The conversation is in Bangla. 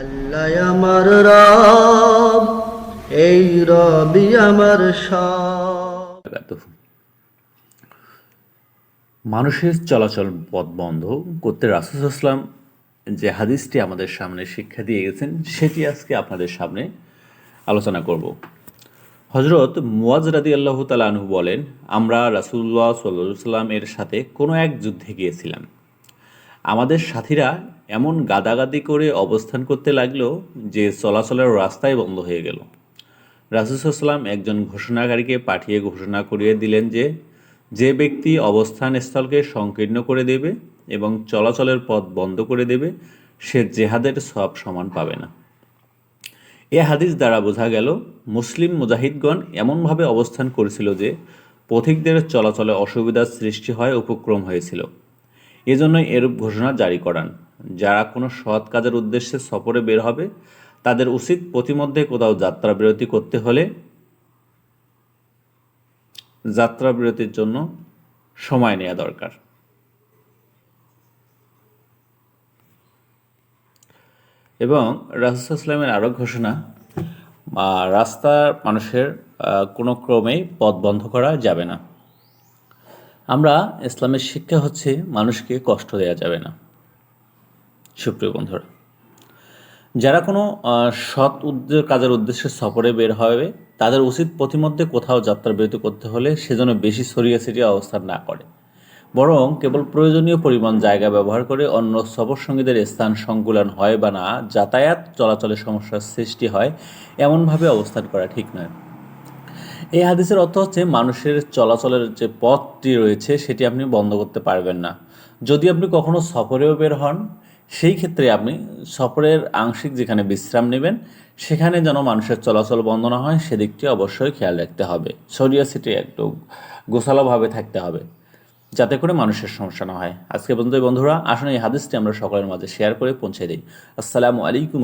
আল্লাহ আমার রব, এই রবি আমার সব। মানুষের চলাচল পথ বন্ধ করতে রাসুলাম যে হাদিসটি আমাদের সামনে শিক্ষা দিয়ে গেছেন, সেটি আজকে আপনাদের সামনে আলোচনা করব। হজরত মুয়াজ রাদি আল্লাহ তালানহু বলেন, আমরা রাসুল্লাহ সাল্লাম এর সাথে কোনো এক যুদ্ধে গিয়েছিলাম। আমাদের সাথীরা এমন গাদাগাদি করে অবস্থান করতে লাগল যে চলাচলের রাস্তাই বন্ধ হয়ে গেল। রাসুসাল্লাম একজন ঘোষণাকারীকে পাঠিয়ে ঘোষণা করিয়ে দিলেন যে যে ব্যক্তি অবস্থান স্থলকে সংকীর্ণ করে দেবে এবং চলাচলের পথ বন্ধ করে দেবে, সে জেহাদের সব সমান পাবে না। এ হাদিস দ্বারা বোঝা গেল, মুসলিম মুজাহিদগণ এমনভাবে অবস্থান করেছিল যে, পথিকদের চলাচলে অসুবিধার সৃষ্টি হয়, উপক্রম হয়েছিল। এজন্যই এরূপ ঘোষণা জারি করান। যারা কোনো সৎ কাজের উদ্দেশ্যে সফরে বের হবে, তাদের উচিত প্রতিমধ্যে কোথাও যাত্রা বিরতি করতে হলে যাত্রা বিরতির জন্য সময় নেওয়া দরকার। এবং রাসুসাল্লামের আরও ঘোষণা রাস্তার মানুষের কোনো ক্রমেই পথ বন্ধ করা যাবে না। আমরা ইসলামের শিক্ষা হচ্ছে মানুষকে কষ্ট দেওয়া যাবে না। সুপ্রিয় বন্ধুরা, যারা কোনো সৎ উদ্যোগ কাজের উদ্দেশ্যে সফরে বের হবে, তাদের উচিত প্রতিমধ্যে কোথাও যাত্রা বিরতি করতে হলে সেজন্য বেশি ছড়িয়ে ছিটিয়ে অবস্থান না করে। বরং কেবল প্রয়োজনীয় পরিমাণ জায়গা ব্যবহার করে অন্য সফর সঙ্গীদের স্থান সংকুলন হয় বা না, যাতায়াত চলাচলের সমস্যার সৃষ্টি হয়, এমনভাবে অবস্থান করা ঠিক নয়। এই হাদিসের অর্থ হচ্ছে মানুষের চলাচলের যে পথটি রয়েছে, সেটি আপনি বন্ধ করতে পারবেন না। যদি আপনি কখনো সফরেও বের হন, সেই ক্ষেত্রে আপনি সফরের আংশিক যেখানে বিশ্রাম নেবেন, সেখানে যেন মানুষের চলাচল বন্ধ না হয়, সেদিকটি অবশ্যই খেয়াল রাখতে হবে। সরিয়া সিটি একটু গোছালোভাবে থাকতে হবে, যাতে করে মানুষের সমস্যা না হয়। আজকে পর্যন্ত বন্ধুরা আসলে এই হাদিসটি আমরা সকলের মাঝে শেয়ার করে পৌঁছে দিই। আসসালামু আলাইকুম